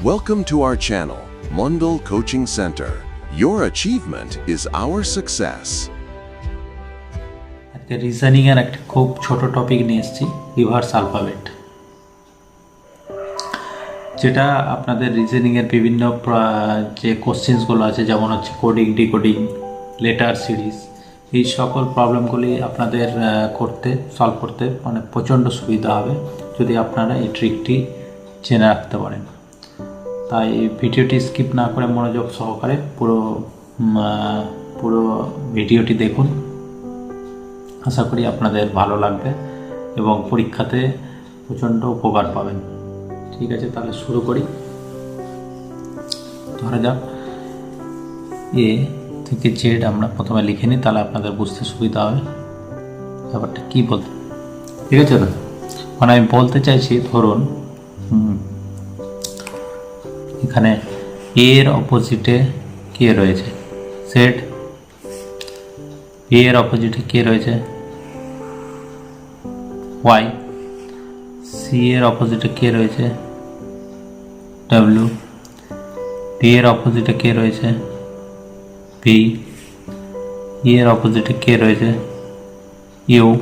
Welcome to our channel, Mundal Coaching Center. Your achievement is our success. আজকে reasoning এর একটা খুব ছোট টপিক নিয়ে এসেছি রিভার্স আলফাবেট যেটা আপনাদের রিজনিং এর বিভিন্ন যে কোশ্চেন্সগুলো আছে যেমন হচ্ছে কোডিং ডিকোডিং লেটার সিরিজ এই সকল প্রবলেমগুলি আপনাদের করতে সলভ করতে মানে প্রচণ্ড সুবিধা হবে যদি আপনারা এই ট্রিকটি জেনে রাখতে পারেন তাই ভিডিওটি স্কিপ না করে মনোযোগ সহকারে পুরো পুরো ভিডিওটি দেখুন। আশা করি আপনাদের ভালো লাগবে এবং পরীক্ষাতে প্রচণ্ড উপকার পাবেন। ঠিক আছে, তাহলে শুরু করি। ধরা যাক, এ থেকে জেড আমরা প্রথমে লিখে নিই, তাহলে আপনাদের বুঝতে সুবিধা হবে। ব্যাপারটা কী বলতে ঠিক আছে দাদা মানে আমি বলতে চাইছি, ধরুন এখানে এর অপোজিটে কে রয়েছে? সেট এর অপোজিটে কে রয়েছে? ওয়াই সি এর অপোজিটে কে রয়েছে? ডাব্লিউ ডি এর অপোজিটে কে রয়েছে? পি ই এর অপোজিটে কে রয়েছে? ইউ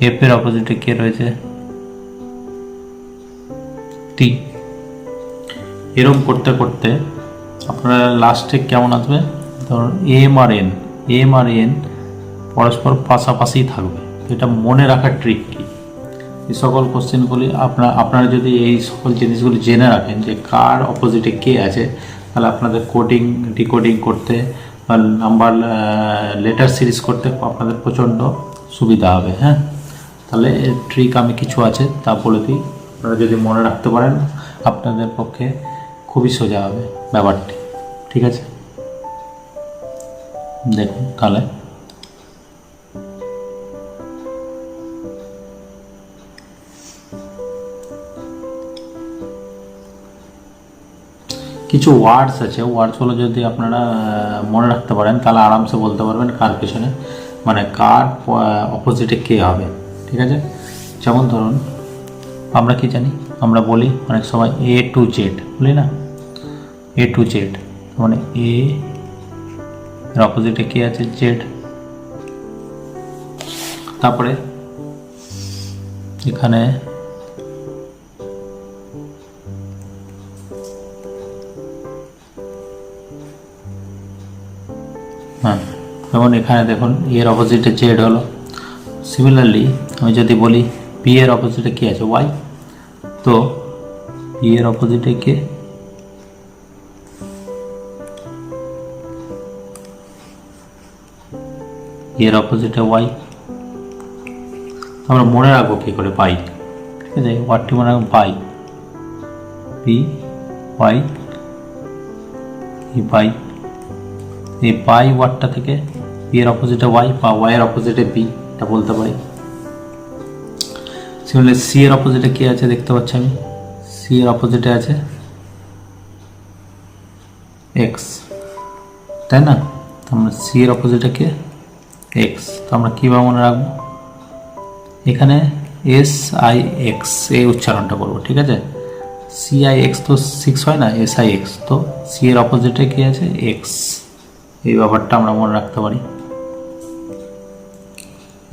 এফ এর অপোজিটে কে রয়েছে? টি এরকম করতে করতে আপনারা লাস্টে কেমন আসবে? ধরুন M R N M R N পরস্পর পাশাপাশি থাকবে। এটা মনে রাখার ট্রিক কি? এই সকল কোশ্চেনগুলি আপনার আপনারা যদি এই সকল জিনিসগুলি জেনে রাখেন যে কার অপোজিটে কে আছে, তাহলে আপনাদের কোডিং ডিকোডিং করতে বা নাম্বার লেটার সিরিজ করতে আপনাদের প্রচণ্ড সুবিধা হবে হ্যাঁ? তাহলে ট্রিক আমি কিছু আছে, তা বলে দিই। আপনারা যদি মনে রাখতে পারেন, আপনাদের পক্ষে খুবই সোজা হবে ব্যাপারটি, ঠিক আছে? দেখুন তাহলে। কিছু ওয়ার্ডস আছে ওয়ার্ডসগুলো যদি আপনারা মনে রাখতে পারেন, তাহলে আরামসে বলতে পারবেন কার পেছনে মানে কার অপোজিটে কে হবে, ঠিক আছে? যেমন ধরুন, আমরা কি জানি? আমরা বলি অনেক সময় এ টু জেড বলি না? এ টু জেড মানে এ এর অপোজিটে কে আছে? জেড তারপরে এখানে হ্যাঁ যেমন এখানে দেখুন এর অপোজিটে জেড হলো। সিমিলারলি আমি যদি বলি পি এর অপোজিটে কি আছে? ওয়াই তো পি এর অপোজিটে কে? এর অপোজিটে ওয়াই আমরা মনে রাখব কী করে পাই? ঠিক আছে ওয়ার্ডটি মনে রাখব পাই। পি ওয়াই ই পাই। এই পাই ওয়ার্ডটা থেকে পি এর অপোজিটে ওয়াই বা ওয়াই এর অপোজিটে বি এটা বলতে পারি। সিমিলারলি সি এর অপোজিটে কি আছে দেখতে পাচ্ছি আমি? সি এর অপোজিটে আছে এক্স তাই না? তো আমরা সি এর অপোজিটে কে? এক্স তো আমরা কীভাবে মনে রাখব? এখানে এস আই এক্স এই উচ্চারণটা করব, ঠিক আছে? সি আই এক্স তো সিক্স হয় না এস আই এক্স তো সি এর অপোজিটে কি আছে? এক্স এই ব্যাপারটা আমরা মনে রাখতে পারি।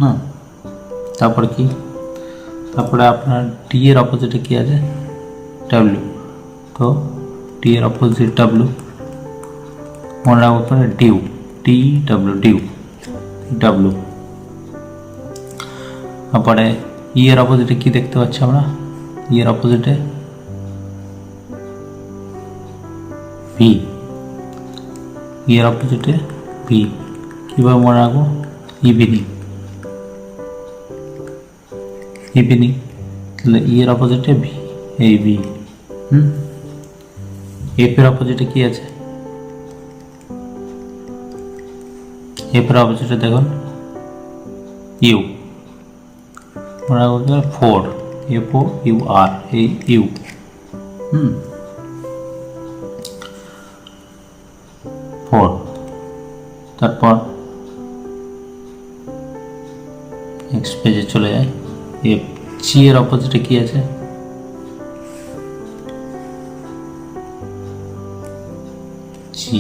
না? তারপর কি? তারপরে আপনার ডি এর অপোজিটে কি আছে? ডাব্লিউ তো ডি এর অপোজিট ডাব্লিউ মনে রাখব ডিউ টি ডাব্লিউ ডিউ ডাব্লিউ তারপরে ই এর অপোজিটে কি দেখতে পাচ্ছি আমরা? ই এর অপোজিটে ভি ই এর অপোজিটে ভি কীভাবে মনে রাখব? ইভিনিং ইভিনিং তাহলে ই এর অপোজিটে ভি এই ভি হুম? এফ এর অপোজিটে কি আছে? এফ এর দেখুন। ইউ মনে রাখব ফোর এফ ইউ আর এই ইউ হুম। ফোর তারপর নেক্সট পেজে চলে যায় এফ জি এর অপোজিটে কি আছে? জি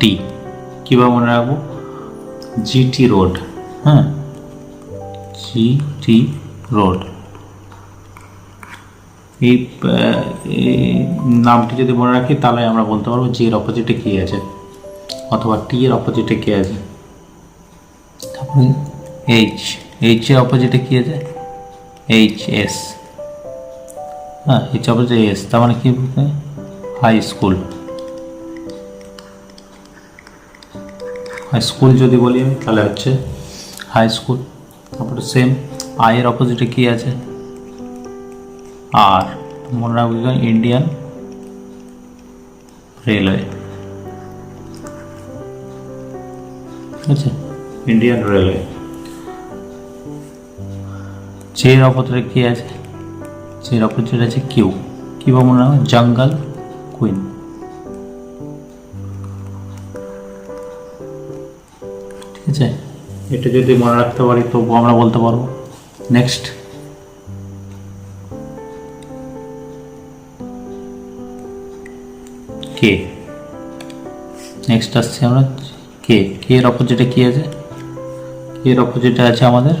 টি কীভাবে মনে রাখব? জিটি রোড হ্যাঁ? জিটি রোড এই নামটি যদি মনে রাখি, তাহলে আমরা বলতে পারব জি এর অপোজিটে কী আছে? অথবা টি এর অপোজিটে কী আছে? তারপরে এইচ এইচ এর অপোজিটে কী আছে? এইচ এস হ্যাঁ এইচ অপোজিটে এস তার মানে কি হাই স্কুল স্কুল যদি বলি আমি, তাহলে হচ্ছে হাই স্কুল তারপরে সেম আই এর অপোজিটে কী আছে? আর মনে রাখবে ইন্ডিয়ান রেলওয়ে ঠিক আছে? ইন্ডিয়ান রেলওয়ে চের অপোজিটে কী আছে? চের অপোজিটে আছে কিউ কি বা মনে হয় জঙ্গল কুইন আছে? এটা যদি মনে রাখতে পারি তবু আমরা বলতে পারব। নেক্সট কে নেক্সট আসছে আমরা। কে কে এর অপোজিটে কি আছে? কে এর অপোজিটে আছে আমাদের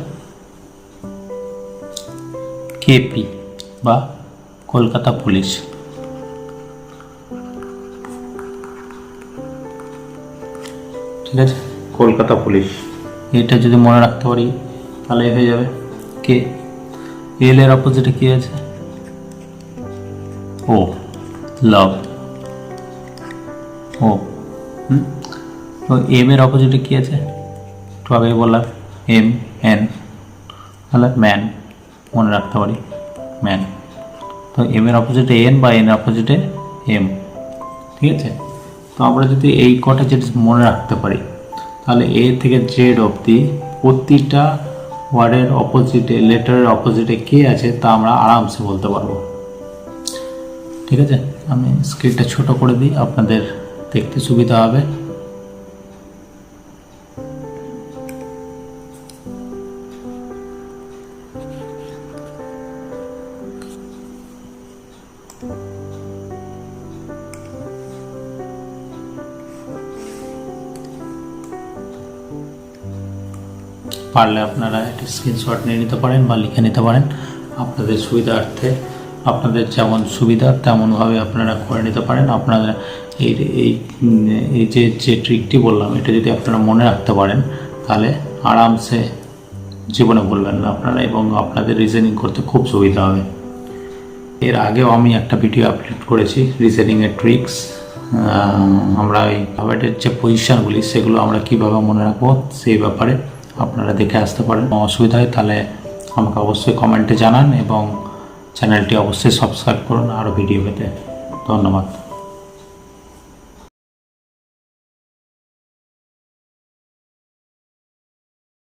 কেপি বা কলকাতা পুলিশ। ঠিক আছে? কলকাতা পুলিশ। এটা যদি মনে রাখতে পারি তাহলে হয়ে যাবে। কে? এল এর অপোজিটে কি আছে? ও লাভ ও হুম? তো এম এর অপোজিটে কি আছে? একটু আগে বললাম এম এন তাহলে ম্যান মনে রাখতে পারি ম্যান তো এম এর অপোজিটে এন বা এন এর অপোজিটে এম ঠিক আছে? তো আমরা যদি এই কটা যেটা মনে রাখতে পারি তাহলে এ থেকে জেড অবধি প্রতিটা ওয়ার্ডের অপোজিটে লেটারের অপোজিটে কে আছে তা আমরা আরামসে বলতে পারব। ঠিক আছে? আমি স্ক্রিনটা ছোট করে দিই, আপনাদের দেখতে সুবিধা হবে। পারলে আপনারা একটি স্ক্রিনশট নিয়ে নিতে পারেন বা লিখে নিতে পারেন। আপনাদের সুবিধার্থে, আপনাদের যেমন সুবিধা তেমনভাবে আপনারা করে নিতে পারেন। আপনারা এই এই যে যে ট্রিকটি বললাম, এটা যদি আপনারা মনে রাখতে পারেন, তাহলে আরামসে জীবনে ভুলবেন না আপনারা এবং আপনাদের রিজনিং করতে খুব সুবিধা হবে। এর আগেও আমি একটা ভিডিও আপলোড করেছি রিজনিংয়ের ট্রিক্স আমরা এই ভাবেটের যে পজিশানগুলি সেগুলো আমরা কীভাবে মনে রাখব, সেই ব্যাপারে আপনারা দেখে আসতে পারেন। অসুবিধা হয়, তাহলে আমাকে অবশ্যই কমেন্টে জানান এবং চ্যানেলটি অবশ্যই সাবস্ক্রাইব করুন আরও ভিডিও পেতে। ধন্যবাদ।